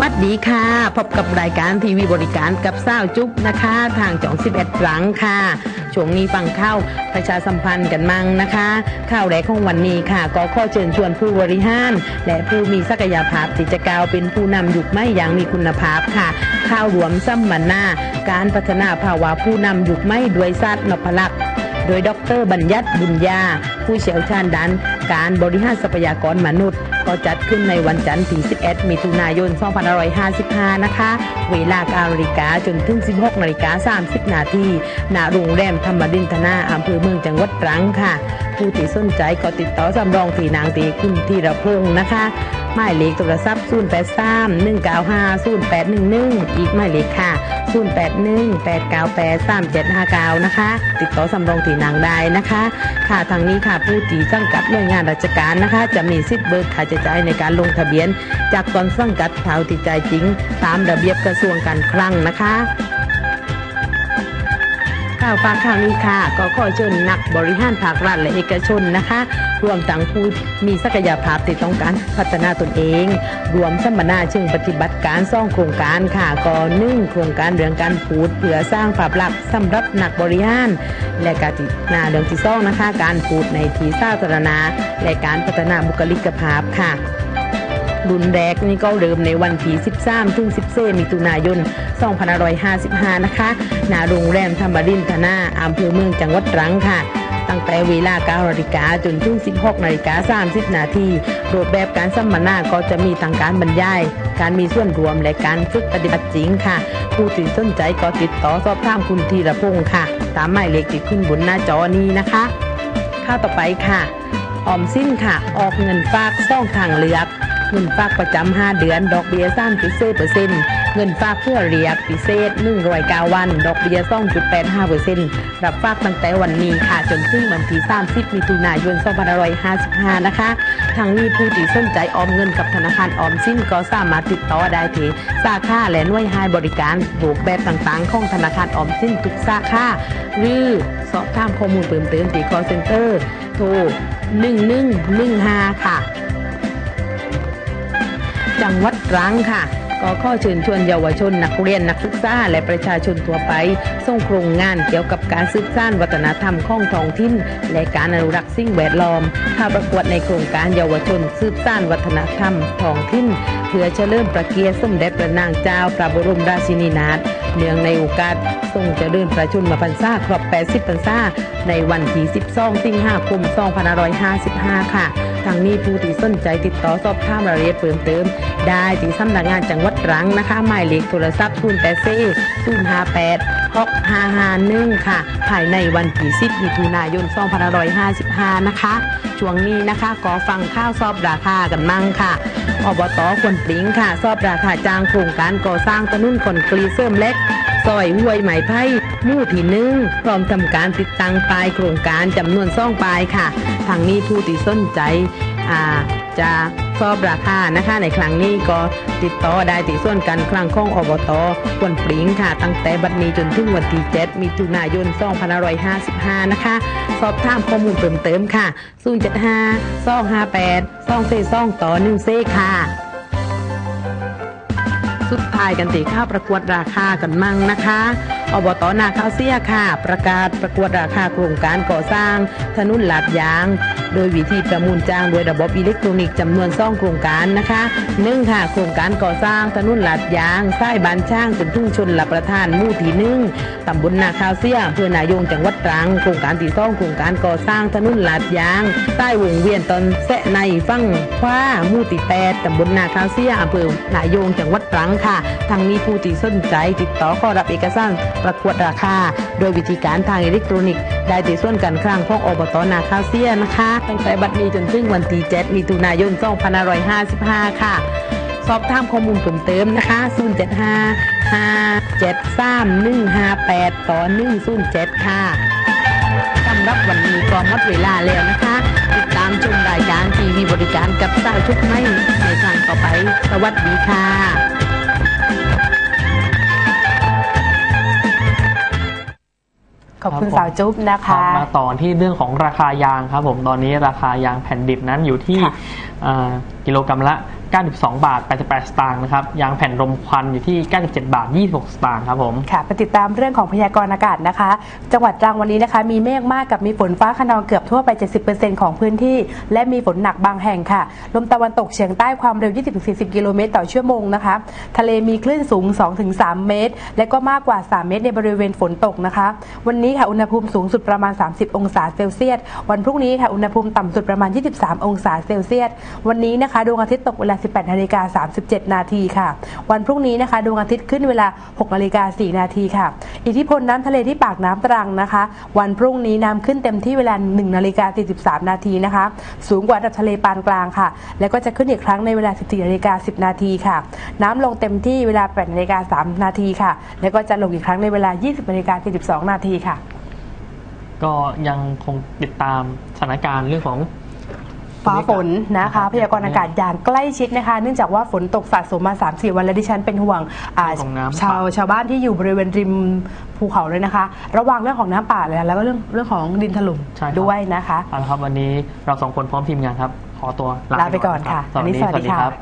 วัสดีค่ะ พบกับรายการทีวีบริการกับสาจุ๊บนะคะ ทางจ่อง 11ครั้งค่ะ ช่วงนี้ฟังเข้าประชาสัมพันธ์กันมั่งนะคะ ข่าวแรกของวันนี้ค่ะ ก็ข้อเชิญชวนผู้บริหาร และผู้มีศักยภาพที่จะกล่าวเป็นผู้นำยุคใหม่อย่างมีคุณภาพค่ะข่าวรวมสัมมนาการพัฒนาภาวะผู้นำยุคใหม่ด้วยศาสตร์นพลักษ์โดยดรบัญญัติบุญญา ผู้เชี่ยวชาญด้านการบริหารทรัพยากรมนุษย์ ก็จัดขึ้นในวันจันทร์ที่ 11 มิถุนายน 2555 นะคะ เวลา9นาฬิกาจนถึง 16นาฬิกา30 นาทีณโรงแรมธรรมดินทนาอำเภอเมืองจังหวัดตรังค่ะ ผู้ที่สนใจก็ติดต่อสำรองที่นางตีคุณธีรพงศ์นะคะ หมายเลขโทรศัพท์083 195 0811 อีกหมายเลขค่ะ 081 898 3759 นะคะ ติดต่อสำรองที่นางได้นะคะ ค่ะทางนี้ค่ะผู้ที่สังกัดหน่วยงานราชการนะคะ จะมีสิทธิ์เบิกค่าใช้จ่ายในการลงทะเบียน จากตอนสังกัดเท่าที่ใจายจริง ตามระเบียบกระทรวงการคลังนะคะ ข่าวฝากข่าวนี้ค่ะ ก็ขอเชิญนักบริหารภาครัฐและเอกชนนะคะ รวมทั้งผู้มีศักยภาพที่ต้องการพัฒนาตนเอง รวมสัมมนาเชิงปฏิบัติการซ่องโครงการค่ะก่อหนึ่งโครงการเรื่องการพูด เพื่อสร้างภาพลักษณ์สำหรับนักบริหาร และการที่หนาเรื่องที่ซ่องนะคะ การพูดในที่สาธารณะและการพัฒนาบุคลิกภาพค่ะ รุ่นแรกนี่ก็เริ่มในวันที่ 13ถึง14มิถุนายน2555 นะคะณโรงแรมธรรมรินทนาอำเภอเมืองจังหวัดตรังค่ะตั้งแต่เวลา9นาฬิกาจนถึง 16นาฬิกา30 นาทีรูปแบบการสัมมนาก็จะมีทางการบรรยาย การมีส่วนรวมและการฝึกปฏิบัติจริงค่ะ ผู้ที่สนใจก็ติดต่อสอบถามคุณธีรพงศ์ค่ะ ตามหมายเลขที่ขึ้นบนหน้าจอนี้นะคะข้าวต่อไปค่ะ ออมสิ้นค่ะ ออกเงินฝากซ่องทางเลือก เงินฝากประจำ5เดือน ดอกเบี้ย3พิเศษเปอร์เซ็นต์เงินฝากเพื่อเรียกพิเศษ109วัน ดอกเบี้ย2.85เปอร์เซ็นต์รับฝากตั้งแต่วันนี้ค่ะจนถึงวันที่30มิถุนายน2555นะคะทางนี้ผู้ที่สนใจออมเงินกับธนาคารออมสินก็สามารถติดต่อได้ที่สาขาและหน่วยให้บริการรูปแบบต่างๆ ของธนาคารออมสินทุกสาขาหรือสอบถามข้อมูลเพิ่มเติมที่ call center โทร1115 ค่ะ จังหวัดตรังค่ะก็ข้อเชิญชวนเยาวชนนักเรียนนักศึกษาและประชาชนทั่วไปส่งโครงงานเกี่ยวกับการสืบสานวัฒนธรรมของท้องถิ่นและการอนุรักษ์สิ่งแวดล้อมเข้าประกวดในโครงการเยาวชนสืบสานวัฒนธรรมท้องถิ่น เพื่อเฉลิมพระเกียรติสมเด็จพระนางเจ้าพระบรมราชินีนาถเนื่องในโอกาสทรงเจริญพระชนมพรรษาครบ 80 พรรษาในวันที่ 12 สิงหาคม 2555 ค่ะ ทางนี้ผู้ที่สนใจติดต่อสอบถามรายละเอียดเพิ่มเติม ได้ที่สำนักงานจังหวัดตรังนะคะ หมายเลขโทรศัพท์0 8 4 0 5 8 6 5 5 1 ค่ะ ภายในวันที่10มิถุนายน2555 นะคะ ช่วงนี้นะคะก็ฟังข้าวสอบราคากันมั่งค่ะอบตควนปลิงค่ะ สอบราคาจ้างโครงการก่อสร้างถนนคอนกรีตเสริมเล็ก ซอยห้วยไหมไผ่มู่ที่หนึ่งพร้อมทำการติดตั้งป้ายโครงการจำนวนซ่องปลายค่ะทางนี้ผู้ที่สนใจอ่าจะสอบราคานะคะในครั้งนี้ก็ติดต่อได้ที่ส่วนการคลังของอบตควนปริงค่ะ ตั้งแต่บัดนี้จนถึงวันที่7มิถุนายน2555 นะคะ สอบถามข้อมูลเพิ่มเติมค่ะ 075 258 2เซ2ต่อ1เซค่ะ สุดท้ายกันตีข้าวประกวดราคากันมั่งนะคะอบตนาข้าวเสียค่ะ ประกาศประกวดราคาโครงการก่อสร้างถนนหลาดยาง โดยวิธีประมูลจ้างโดยระบบอิเล็กทรอนิกส์จำนวนซ่องโครงการนะคะหนึ่งค่ะ โครงการก่อสร้างถนนลาดยางสายบานช่างจนทุ่งชนหลับประทานมู่ทีหนึ่งตำบลนาข้าวเสียอำเภอนายงจังหวัดตรัง โครงการที่ซ่องโครงการก่อสร้างถนนลาดยาง ใต้วงเวียนตอนแสะในฟั่งคว้ามู่ที่แปดตำบลนาข้าวเสียอำเภอนายงจังหวัดตรังค่ะทางนี้ผู้ที่สนใจติดต่อขอรับเอกสารประกวดราคา โดยวิธีการทางอิเล็กทรอนิกส์ได้ที่ส่วนการคลังของอบตนาคาเซียนะคะ ตั้งแต่บัดนี้จนถึงวันที่7มิถุนายน 2555 ค่ะ สอบถามข้อมูลเพิ่มเติมนะคะ 075 573 158 ต่อ 107 ค่ะสำหรับวันนี้ก็หมดเวลาแล้วนะคะ ติดตามชมรายการทีวีบริการกับสาวชุดไม่ในครั้งต่อไป สวัสดีค่ะ ขอบคุณครับผมสาวจุ๊บนะครัคะบมาต่อที่เรื่องของราคายางครับผมตอนนี้ราคายางแผ่นดิบนั้นอยู่ที่ค่ะอ่ากิโลกรรัมละ 92 บาท 88 สตางค์นะครับ ยางแผ่นรมควันอยู่ที่ 97 บาท 26 สตางค์ครับผม ค่ะ ไปติดตามเรื่องของพยากรณ์อากาศนะคะ จังหวัดตรังวันนี้นะคะ มีเมฆมากกับมีฝนฟ้าขนองเกือบทั่วไป 70%ของพื้นที่ และมีฝนหนักบางแห่งค่ะ ลมตะวันตกเฉียงใต้ความเร็ว 20-40 กิโลเมตรต่อชั่วโมงนะคะ ทะเลมีคลื่นสูง 2-3 เมตร และก็มากกว่า 3 เมตรในบริเวณฝนตกนะคะ วันนี้ค่ะ อุณหภูมิสูงสุดประมาณ 30 องศาเซลเซียส วันพรุ่งนี้ค่ะ อุณหภูมิต่ำสุดประมาณ 23 องศาเซลเซียส วันนี้นะคะ ดวงอาทิตย์ตกเวลา18นาฬิกา37 นาทีค่ะ วันพรุ่งนี้นะคะดวงอาทิตย์ขึ้นเวลา 6นาฬิกา4นาทีค่ะ อิทธิพลน้ำทะเลที่ปากน้ำตรังนะคะ วันพรุ่งนี้น้ำขึ้นเต็มที่เวลา 1นาฬิกา43 นาทีนะคะ สูงกว่าระดับทะเลปานกลางค่ะ แล้วก็จะขึ้นอีกครั้งในเวลา 14นาฬิกา10 นาทีค่ะ น้ำลงเต็มที่เวลา8นาฬิกา3นาทีค่ะ แล้วก็จะลงอีกครั้งในเวลา 20นาฬิกา42 นาทีค่ะ ก็ยังคงติดตามสถานการณ์เรื่องของ ฟ้าฝนนะคะพยากรณ์อากาศอย่างใกล้ชิดนะคะ เนื่องจากว่าฝนตกสะสมมา3-4วันแล้วดิฉันเป็นห่วงอ่าเรื่องของน้ำชาวป่าชาวบ้านที่อยู่บริเวณริมภูเขาเลยนะคะ ระวังเรื่องของน้ำป่าเลยนะแล้วก็เรื่องเรื่องของดินถล่มใช่ครับด้วยนะคะเอาละครับวันนี้เราสองคนพร้อมทีมงานครับ ขอตัวลาไปก่อนค่ะรับสวัสดีอันนี้สวัสดีสวัสดีค่ะครับ